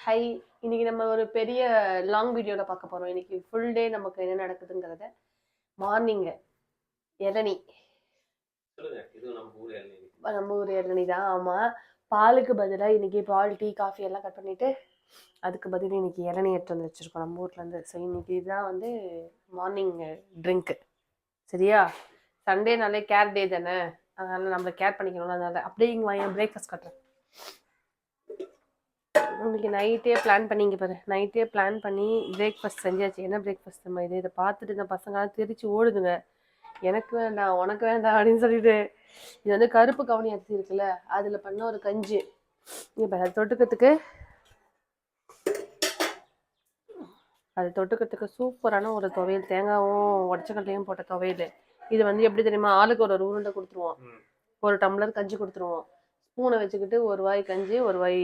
High இன்னைக்கு நம்ம ஒரு பெரிய லாங் வீடியோவில் பார்க்க போகிறோம் இன்னைக்கு ஃபுல் டே நமக்கு என்ன நடக்குதுங்கிறத. மார்னிங்கு இளநி நம்ம ஊர் நம்ம இளநி தான் ஆமாம் பாலுக்கு பதிலாக இன்னைக்கு பால் டீ காஃபி எல்லாம் கட் பண்ணிட்டு அதுக்கு பதில் இன்னைக்கு இளநி எடுத்து வந்து வச்சுருக்கோம் நம்ம ஊர்லேருந்து ஸோ இன்னைக்கு இதுதான் வந்து மார்னிங் ட்ரிங்க்கு சரியா? சண்டேனாலே கேர் டே தானே. அதனால நம்மளை கேர் பண்ணிக்கணும்ல அதனால. அப்படியே இங்கே வாங்க பிரேக்ஃபாஸ்ட் கட்டுறேன். இன்னைக்கு நைட்டே பிளான் பண்ணிங்க பாரு நைட்டே பிளான் பண்ணி பிரேக்ஃபாஸ்ட் செஞ்சாச்சு. என்ன பிரேக்ஃபாஸ்ட் நம்ம இது? இதை பார்த்துட்டு இந்த பசங்களாம் தெரிச்சு ஓடுதுங்க. எனக்கு வேண்டாம் உனக்கு வேண்டாம் அப்படின்னு சொல்லிட்டு இது வந்து கருப்பு கவனி அரிசி இருக்குல்ல அதில் பண்ண ஒரு கஞ்சி. இப்போ அதை தொட்டுக்கிறதுக்கு அது தொட்டுக்கிறதுக்கு சூப்பரான ஒரு துவையல். தேங்காயும் உடச்சக்கல்லையும் போட்ட துவையல். இது வந்து எப்படி தெரியுமா? ஆளுக்கு ஒரு ஒரு உருண்டை கொடுத்துருவோம். ஒரு டம்ளர் கஞ்சி கொடுத்துருவோம். ஸ்பூனை வச்சுக்கிட்டு ஒரு வாய் கஞ்சி ஒரு வாய்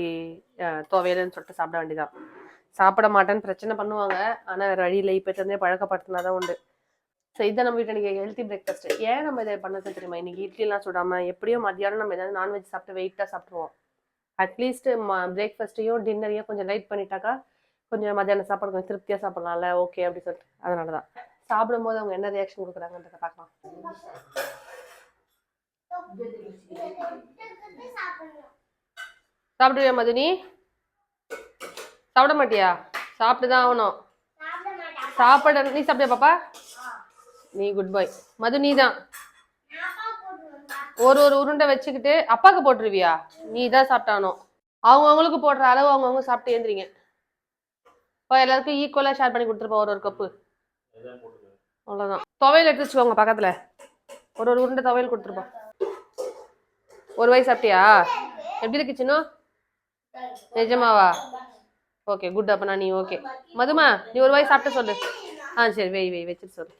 துவையலன்னு சொல்லிட்டு சாப்பிட வேண்டியதான் சாப்பிட மாட்டேன்னு பிரச்சனை பண்ணுவாங்க. ஆனால் வேறு வழியில் இப்போ பழக்கப்படுத்தினா தான் உண்டு. ஸோ இதை நம்ம வீட்டில் இன்றைக்கி ஹெல்த்தி பிரேக்ஃபாஸ்ட் ஏன் நம்ம இதை பண்ணது தெரியுமா? இன்னைக்கு இட்லிலாம் சுடாமல் எப்படியோ மத்தியானம் நம்ம ஏதாவது நான்வெஜ் சாப்பிட்டு வெயிட்டாக சாப்பிடுவோம் அட்லீஸ்ட் பிரேக்ஃபாஸ்ட்டையும் டின்னரையும் கொஞ்சம் லைட் பண்ணிட்டாக்கா கொஞ்சம் மத்தியானம் சாப்பாடு கொஞ்சம் திருப்தியாக சாப்பிட்லாம்ல. ஓகே அப்படின்னு சொல்லிட்டு. அதனால தான் சாப்பிடும்போது அவங்க என்ன ரியாக்ஷன் கொடுக்குறாங்கன்றத பார்க்கலாம். சாப்பிடுவியா மதுனி? சாப்பிட மாட்டியா? சாப்பிட்டு தான் ஆகணும். சாப்பிட நீ சாப்பிட்டியா பாப்பா? நீ குட் பாய் மது நீ தான். ஒரு ஒரு உருண்டை வச்சுக்கிட்டு அப்பாவுக்கு போட்டுருவியா? நீ தான் சாப்பிட்டானோ அவங்கவுங்களுக்கு போடுற அளவு அவங்கவுங்க சாப்பிட்டு ஏந்திரிங்க இப்போ எல்லாருக்கும் ஈக்குவலாக ஷேர் பண்ணி கொடுத்துருப்போம் ஒரு ஒரு கப்பு அவ்வளோதான் துவையல் எடுத்து வச்சுக்கோங்க பக்கத்தில். ஒரு ஒரு உருண்டை துவையல் கொடுத்துருப்போம். ஒரு வயசு சாப்பிட்டியா எப்படி இருக்கு சின்ன? நிஜமாவா? ஓகே குட் அப்பனா நீ ஓகே மதுமா நீ ஒரு வாய் சாப்பிட்டு சொல்லு. ஆ சரி வெய் வெய் வச்சுட்டு சொல்லு.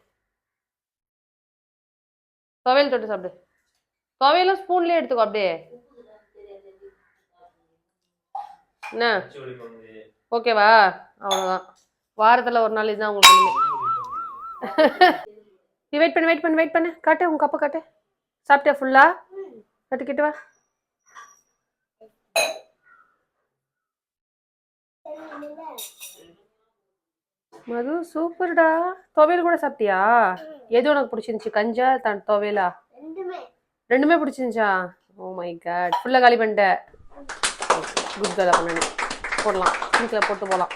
துவையல் தொட்டு சாப்பிடு. துவையலும் ஸ்பூன்லேயே எடுத்துக்கோ அப்படியே. என்ன? ஓகேவா அவ்வளோதான் வாரத்தில் ஒரு நாள் இதுதான் உங்களுக்கு நீ வெயிட் பண்ணு வெயிட் பண்ணு வெயிட் பண்ணு. காட்டு உங்கள் கப்பை காட்டு. சாப்பிட்டியா ஃபுல்லாக கட்டுக்கிட்டு வா. மது சூப்பர்டா. துவையல் கூட சாப்பிட்டியா? எது உனக்கு பிடிச்சிருந்துச்சு? கஞ்சா த துவையலா? ரெண்டுமே. பிடிச்சிருந்துச்சா? ஓ மை காட் ஃபுல்லாக காலி பண்ணிட்ட. குட் கேர்ள் பண்ணி போடலாம். சிங்கில் போட்டு போகலாம்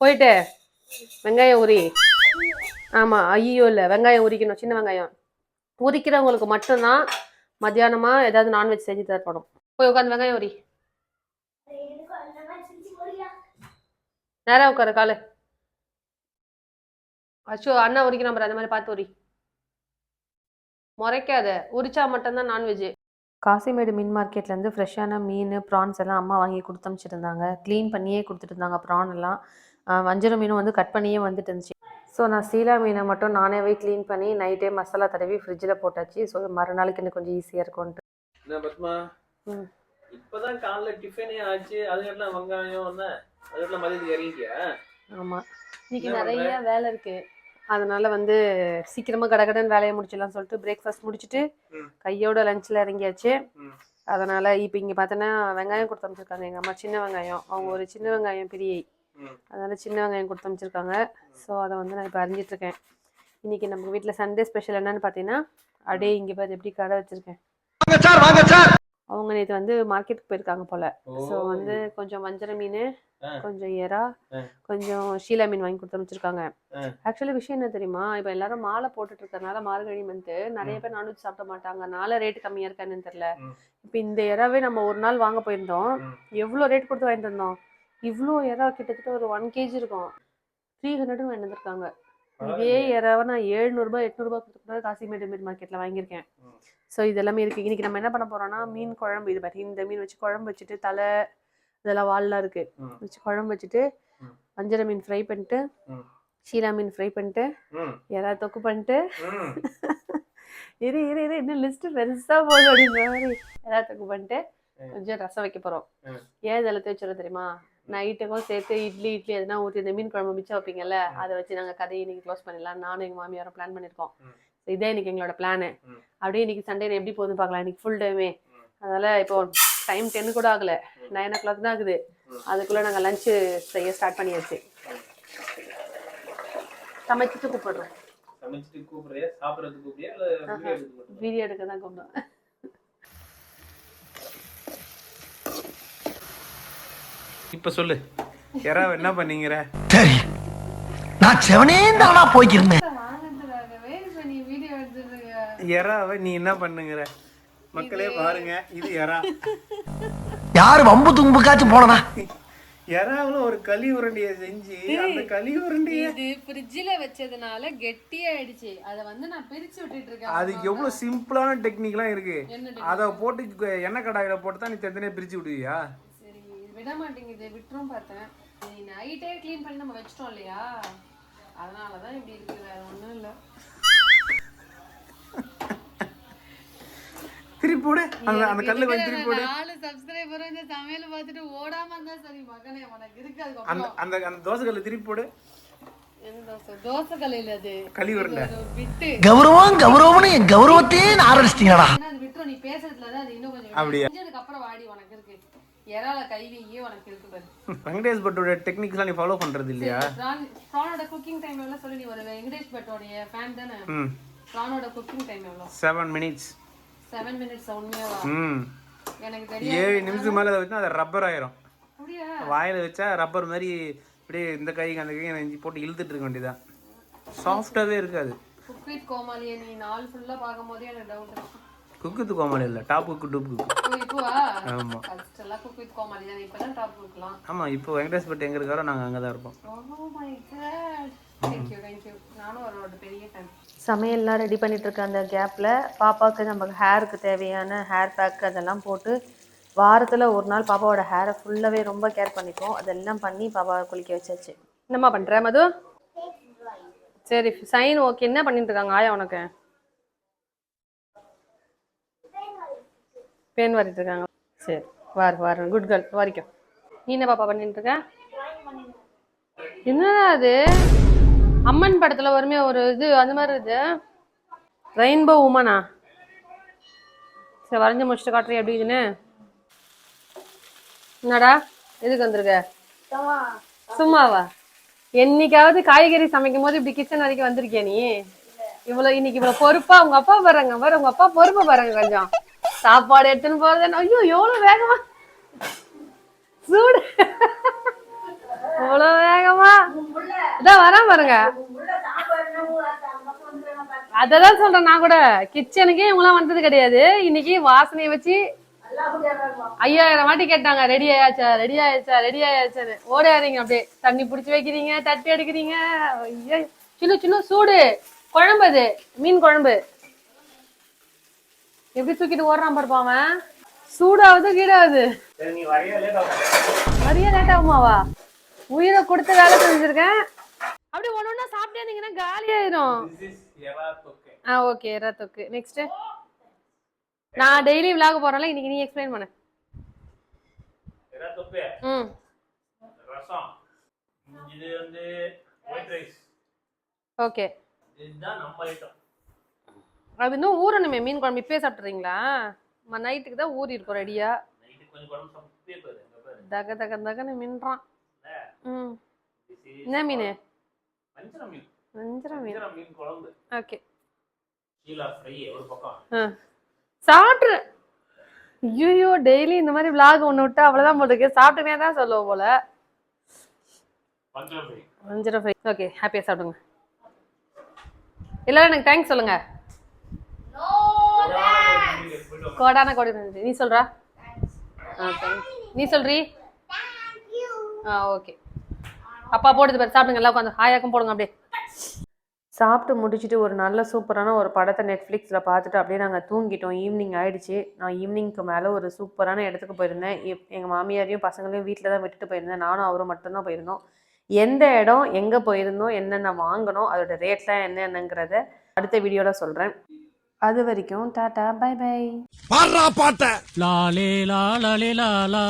போயிட்டு வெங்காயம் உரி ஆமாம் ஐயோ இல்லை. வெங்காயம் உரிக்கணும் சின்ன வெங்காயம். உரிக்கிறவங்களுக்கு மட்டும்தான் மத்தியானமாக ஏதாவது நான்வெஜ் செஞ்சு தரப்படும் போய் உட்காந்து வெங்காயம் உரி. நேரம் உட்காரு காலு. அச்சோ அண்ணா உரிக்க நம்பர் அந்த மாதிரி பார்த்து உரி. முறைக்காத உரிச்சா மட்டும்தான் நான்வெஜ் காசிமேடு மீன் மார்க்கெட்லேருந்து ஃப்ரெஷ்ஷான மீன் ப்ரான்ஸ் எல்லாம் அம்மா வாங்கி கொடுத்து அனுப்பிச்சிருந்தாங்க க்ளீன் பண்ணியே கொடுத்துட்டு இருந்தாங்க ப்ரான் எல்லாம். ஆஹ் வஞ்சரம் மீனும் வந்து கட் பண்ணியே வந்துட்டு இருந்துச்சு. ஸோ நான் சீலா மீனை மட்டும் நானேவே க்ளீன் பண்ணி நைட்டே மசாலா தடவி ஃப்ரிட்ஜில் போட்டாச்சு. ஸோ மறுநாளைக்கு எனக்கு கொஞ்சம் ஈஸியாக இருக்கும்ன்ட்டு. என்ன பத்மா. இப்பதான் காலைல டிஃபனே ஆச்சு அதுக்கெல்லாம் வெங்காயம் என்ன? அதுக்கெல்லாம் மதியத்துக்கு இறங்கிட்டியா ஆமாம் இன்னைக்கு நிறைய வேலை இருக்கு. அதனால வந்து சீக்கிரமா கடகடன்னு வேலையை முடிச்சிடலாம்னு சொல்லிட்டு பிரேக்ஃபாஸ்ட் முடிச்சுட்டு. கையோட லஞ்சில் இறங்கியாச்சு. அதனால இப்போ இங்கே பார்த்தோன்னா வெங்காயம் கொடுத்து அமைச்சிருக்காங்க எங்கள் அம்மா சின்ன வெங்காயம். அவங்க ஒரு சின்ன வெங்காயம் பிரியை. அதனால சின்ன வெங்காயம் கொடுத்து அமைச்சிருக்காங்க. ஸோ அதை வந்து நான் இப்போ அறிஞ்சிட்டு இருக்கேன் இன்னைக்கு நம்ம வீட்டில் சண்டே ஸ்பெஷல் என்னன்னு பார்த்தீங்கன்னா அடே இங்கே பாரு எப்படி கடை வச்சிருக்கேன். அவங்க நேற்று வந்து மார்க்கெட்டுக்கு போயிருக்காங்க போல. ஸோ வந்து கொஞ்சம் வஞ்சர மீன். கொஞ்சம் எறா. கொஞ்சம் ஷீலா மீன் வாங்கி கொடுத்து அமைச்சிருக்காங்க. ஆக்சுவலி விஷயம் என்ன தெரியுமா? இப்போ எல்லாரும் மாலை போட்டுட்டு இருக்கறனால மார்கழி மந்த்து நிறைய பேர் நான்வெஜ் சாப்பிட மாட்டாங்க. நாளை ரேட் கம்மியா இருக்கான்னு தெரியல. இப்போ இந்த எறாவே நம்ம ஒரு நாள் வாங்க போயிருந்தோம். எவ்வளோ ரேட் கொடுத்து வாங்கிட்டு வந்தோம்? இவ்வளோ எறா கிட்டத்தட்ட ஒரு ஒன் கேஜி இருக்கும் த்ரீ ஹண்ட்ரட் வாங்கிட்டு வந்திருக்காங்க இதே எறாவை நான் எழுநூறுபா எட்நூறுபா கொடுத்து கூட காசிமேடு மீன் மார்க்கெட்டில் வாங்கியிருக்கேன். ஸோ இதெல்லாமே இருக்குது இன்னைக்கு நம்ம என்ன பண்ண போறோம்னா மீன் குழம்பு இது பாரு இந்த மீன் வச்சு குழம்பு வச்சுட்டு தலை இதெல்லாம் வால்லாம் இருக்கு ம். வச்சு குழம்பு வச்சுட்டு. வஞ்சர மீன் ஃப்ரை பண்ணிட்டு. ஷீலா மீன் ஃப்ரை பண்ணிட்டு. யாராவது தொக்கு பண்ணிட்டு. இரு இரு இரு இன்னும் லிஸ்ட் பெருசா போகுது அப்படின்ற மாதிரி யாராவது தொக்கு பண்ணிட்டு. கொஞ்சம் ரசம் வைக்க போறோம். ஏன் இதெல்லாம் வச்சிடும் தெரியுமா நைட்டுக்கும் சேர்த்து இட்லி இட்லி எதுனா ஊற்றி இந்த மீன் குழம்பு மிச்சம் வைப்பீங்கல்ல. அதை வச்சு நாங்கள் கதையை இன்னைக்கு க்ளோஸ் பண்ணிடலாம். நானும் எங்கள் மாமியாரும் பிளான் பண்ணியிருக்கோம். இதே இன்னைக்கு எங்களோட பிளானு. அப்படியே இன்னைக்கு சண்டே எப்படி போகுதுன்னு பார்க்கலாம். இன்னைக்கு ஃபுல் டேமே. அதனால இப்போ டைம் டென் கூட ஆகல. நைன் ஓ கிளாக் தான் ஆகுது. அதுக்குள்ள நாங்க லஞ்ச் செய்ய ஸ்டார்ட் பண்ணியாச்சு. சமைச்சிட்டு கூப்பிடுறோம். வீடியோ எடுக்க தான் கூப்பிடுவோம் இப்ப சொல்லு. யாராவது என்ன பண்ணீங்கிற? சரி. நான் செவனே தானா போய்க்கிருந்தேன் எறாவை நீ என்ன பண்ணுங்கிற? மக்களே பாருங்க. இது எறா யாரு வம்பு தும்புக்காச்சும் போனனா எறாவுல ஒரு களி உருண்டைய செஞ்சு அந்த களி உருண்டைய இது ஃப்ரிட்ஜில் வச்சதுனால கெட்டியாயிடுச்சு அதை வந்து நான் பிரிச்சு விட்டுட்டு இருக்கேன் அது எவ்வளவு சிம்பிளான டெக்னிக்லாம் இருக்கு. அத போட்டு எண்ணெய் கடாயில போட்டு தான் நீ தனித்தனியா பிரிச்சு விடுவியா? விட மாட்டேங்குது. விட்டுரும் பார்த்தேன். நீ நைட்டே க்ளீன் பண்ணி நம்ம வச்சிட்டோம் இல்லையா? அதனால தான் இப்படி இருக்கு. வேற ஒன்றும் இல்லை. திருப்பி போடு. அந்த அந்த கல்லு கொஞ்சம் திருப்பி போடு. நாலு சப்ஸ்கிரைபரும் இந்த சமையல் பார்த்துட்டு ஓடாம இருந்தா சரி மகனே உனக்கு இருக்கு அந்த அந்த அந்த தோசை கல்லு திருப்பி போடு. என்ன தோசை? தோசை கல்லையில் அது. களி அது விட்டு. கௌரவம் கௌரவம்னு என் கௌரவத்தையே அது விட்டுரும். நீ பேசுறதுல தான் அது இன்னும் கொஞ்சம் அப்படியா? செஞ்சதுக்கு அப்புறம் வாடி உனக்கு இருக்கு. இறால கைவியே உனக்கு இருக்கு பாரு வெங்கடேஷ் பட்டோட டெக்னிக்ஸ்லாம் நீ ஃபாலோ பண்றது இல்லையா? ப்ரான் ப்ரானோட குக்கிங் டைம் எவ்வளோ சொல்லி நீ ஒரு வெங்கடேஷ் பட்டோடைய ஃபேன் தானே? ம். ப்ரானோட குக்கிங் டைம் எவ்வளோ? செவன் மினிட்ஸ் செவன் மினிட்ஸ் உண்மையாவா ம். எனக்கு தெரியும் ஏழு நிமிஷம் மேல அதை வச்சா அது ரப்பர் ஆயிரும். அப்படியா? வாயில வச்சா ரப்பர் மாதிரி இப்படியே இந்த கைக்கு அந்த கைக்கு நெஞ்சு போட்டு இழுத்துட்டு இருக்க வேண்டியதான் சாஃப்டாவே இருக்காது. குக் வித் கோமாளியை நீ நாள் ஃபுல்லா பார்க்கும் போதே எனக்கு டவுட் குக்குத்து கோமாளி இல்ல டாப் குக்கு டூப் குக்கு. ஓ எல்லாம் குக் வித் கோமாளி தான்? இப்பதான் டாப் குக்கலாம் ஆமா இப்போ வெங்கடேஷ் பட் எங்க இருக்காரோ நாங்க அங்கதான் இருப்போம். ஓ my God thank you thank you நானும் அவரோட பெரிய ஃபேன் சமையல்லாம் ரெடி பண்ணிட்டு இருக்க அந்த கேப்பில் பாப்பாவுக்கு நம்ம ஹேருக்கு தேவையான ஹேர் பேக் அதெல்லாம் போட்டு வாரத்தில் ஒரு நாள் பாப்பாவோட ஹேரை ஃபுல்லாகவே ரொம்ப கேர் பண்ணிப்போம். அதெல்லாம் பண்ணி பாப்பாவை குளிக்க வச்சாச்சு. என்னம்மா பண்ணுற மது? சரி சைன் ஓகே. என்ன பண்ணிட்டு இருக்காங்க ஆயா உனக்கு? பேன் வரைட்டு இருக்காங்க. சரி. வார் வாரு. குட் கேர்ள் வரைக்கும் நீ என்ன பாப்பா பண்ணிட்டு இருக்க? என்னடா அது? அம்மன் படத்துல வருமே ஒரு இது அந்த மாதிரி இது? ரெயின்போ உமனா சரி வரைஞ்சு முடிச்சுட்டு காட்டுறேன் எப்படி என்னடா? எதுக்கு வந்திருக்க? சும்மாவா? என்னைக்காவது காய்கறி சமைக்கும் போது இப்படி கிச்சன் வரைக்கும் வந்திருக்கியா நீ? இவ்வளவு இன்னைக்கு இவ்வளவு பொறுப்பா உங்க அப்பா பாருங்க பாரு உங்க அப்பா பொறுப்பு பாருங்க கொஞ்சம். சாப்பாடு எடுத்துன்னு போறது ஐயோ எவ்வளவு வேகமா? சூடு. எவ்வளவு வேகமா? இதான் வரேன் பாருங்க. அததான் சொல்றேன் நான் கூட. கிச்சனுக்கே இவங்களாம் வந்தது கிடையாது. இன்னைக்கு வாசனையை வச்சு ஐயாயிரம் வாட்டி கேட்டாங்க ரெடி ஆயாச்சா? ரெடி ஆயாச்சா? ரெடி ஆயாச்சான்னு. ஓடாதீங்க அப்படியே. தண்ணி பிடிச்சி வைக்கிறீங்க தட்டி எடுக்கிறீங்க. ஐயோ சின்ன சின்ன சூடு. குழம்பு அது. மீன் குழம்பு. எப்படி தூக்கிட்டு ஓடுறான் பாருப்பா அவன்? சூடாவது கீடாவது வரையா லேட் ஆகுமாவா? உயிரை கொடுத்து வேலை செஞ்சிருக்கேன். அப்படி ஒண்ணு ஒண்ணா சாப்பிட்டே இருந்தீங்கன்னா காலி ஆயிரும். திஸ் இஸ் எறா தொக்கு ஆ ஓகே நெக்ஸ்ட் நான் டெய்லி விலாக போறேன்ல இன்னைக்கு நீ எக்ஸ்பிளைன் பண்ணு. ம். ரசம். இது வந்து ஒயிட் ரைஸ் ஓகே இதுதான் நம்ம ஐட்டம் அது இன்னும் ஊறணுமே மீன் குழம்பு இப்பயே சாப்பிட்றீங்களா நைட்டுக்கு தான் ஊறி இருக்கும் ரெடியா. தக தக தகன்னு மின்றான். ம். என்ன மீன்? வஞ்சரம் மீன். ஓகே. சாப்பிட்ரு. ஐயோ டெய்லி இந்த மாதிரி விலாக் ஒன்று விட்டா அவ்வளோதான் போட்டுருக்கு சாப்பிட்டுனே தான் சொல்லுவோம் போல. வஞ்சரம் ஃப்ரை ஓகே ஹாப்பியாக சாப்பிடுங்க. எல்லாரும் எனக்கு தேங்க்ஸ் சொல்லுங்க. கோடான கோடி நன்றி. நீ சொல்றா? ஆ. நீ சொல்றி? ஆ ஓகே அப்பா போடுது பாரு சாப்பிடுங்க எல்லாம் உட்காந்து. ஹாயாக்கும் போடுங்க அப்படியே. சாப்பிட்டு முடிச்சுட்டு ஒரு நல்ல சூப்பரான ஒரு படத்தை நெட்ஃப்ளிக்ஸில் பார்த்துட்டு அப்படியே நாங்கள் தூங்கிட்டோம். ஈவினிங் ஆயிடுச்சு. நான் ஈவினிங்க்கு மேலே ஒரு சூப்பரான இடத்துக்கு போயிருந்தேன். எங்கள் மாமியாரையும் பசங்களையும் வீட்டில் தான் விட்டுட்டு போயிருந்தேன். நானும் அவரும் மட்டும்தான் போயிருந்தோம். எந்த இடம் எங்கே போயிருந்தோம் என்னென்ன வாங்கினோம் அதோட ரேட்லாம் என்னென்னங்கிறத அடுத்த வீடியோவில் சொல்கிறேன் அது வரைக்கும் டாடா பை பை பாடுறா பாட்ட. லாலே லாலே லாலா.